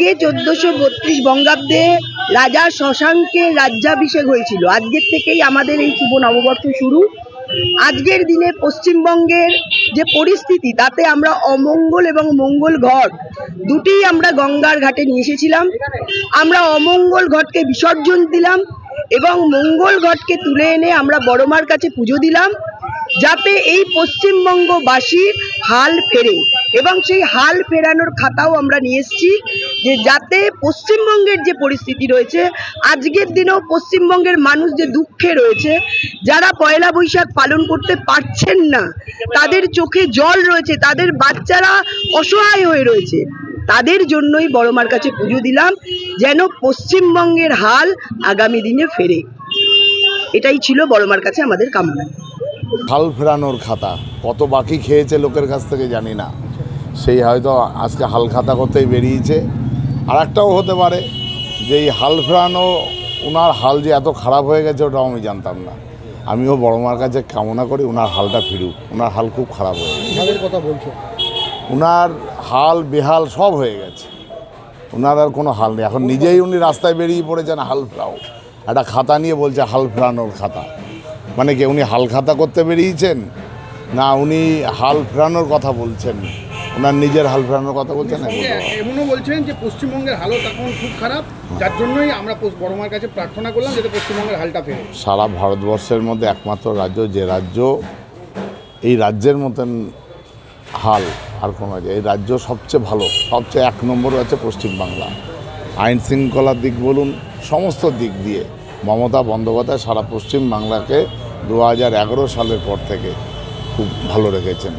আজকে চোদ্দশো বত্রিশ বঙ্গাব্দে রাজা শশাঙ্কের রাজ্যাভিষেক হয়েছিল। আজকের থেকেই আমাদের এই শুভ নববর্ষ শুরু। আজকের দিনে পশ্চিমবঙ্গের যে পরিস্থিতি, তাতে আমরা অমঙ্গল এবং মঙ্গল ঘট দুটিই আমরা গঙ্গার ঘাটে নিয়ে এসেছিলাম। আমরা অমঙ্গল ঘটকে বিসর্জন দিলাম এবং মঙ্গল ঘটকে তুলে এনে আমরা বড়মার কাছে পুজো দিলাম যাতে এই পশ্চিমবঙ্গবাসীর হাল ফেরে এবং সেই হাল ফেরানোর খাতাও আমরা নিয়ে এসেছি। যে যাতে পশ্চিমবঙ্গের যে পরিস্থিতি রয়েছে, আজকের দিনেও পশ্চিমবঙ্গের মানুষ যে দুঃখে রয়েছে, যারা পয়লা বৈশাখ পালন করতে পারছেন না, তাদের চোখে জল রয়েছে, তাদের বাচ্চারা অসহায় হয়ে রয়েছে। তাদের জন্যই বড়মার কাছে পুজো দিলাম, যেন পশ্চিমবঙ্গের হাল আগামী দিনে ফেরে। এটাই ছিল বড়মার কাছে আমাদের কামনা। হাল ফেরানোর খাতা, কত বাকি খেয়েছে লোকের কাছ থেকে জানি না। সেই হয়তো আজকে হাল খাতা করতেই বেরিয়েছে। আর একটাও হতে পারে যে এই হাল ফেরানো ওনার হাল যে এত খারাপ হয়ে গেছে ওটাও আমি জানতাম না। আমিও বড় মার কাছে কামনা করি ওনার হালটা ফিরুক ওনার হাল খুব খারাপ হয়ে গেছে। কথা বলছো? ওনার হাল বেহাল সব হয়ে গেছে। ওনার আর কোনো হাল নেই। এখন নিজেই উনি রাস্তায় বেরিয়ে পড়েছেন হাল ফেরাও। একটা খাতা নিয়ে বলছে হাল ফেরানোর খাতা। মানে কি উনি হাল খাতা করতে বেরিয়েছেন? না উনি হাল ফেরানোর কথা বলছেন। ওনার নিজের হাল ফেরানোর কথা বলছেন? না এমনও বলছেন যে পশ্চিমবঙ্গের হালত এখন খুব খারাপ। যার জন্যই আমরা বড়মার কাছে প্রার্থনা করলাম যাতে পশ্চিমবঙ্গের হালটা ফেরে। সারা ভারতবর্ষের মধ্যে একমাত্র রাজ্য যে রাজ্য এই রাজ্যের মতন হাল আর কোনো এই রাজ্য সবচেয়ে ভালো সবচেয়ে এক নম্বর আছে পশ্চিমবাংলা। আইন শৃঙ্খলার দিক বলুন সমস্ত দিক দিয়ে মমতা বন্দ্যোপাধ্যায় সারা পশ্চিম বাংলাকে দু হাজার এগারো সালের পর থেকে খুব ভালো রেখেছেন।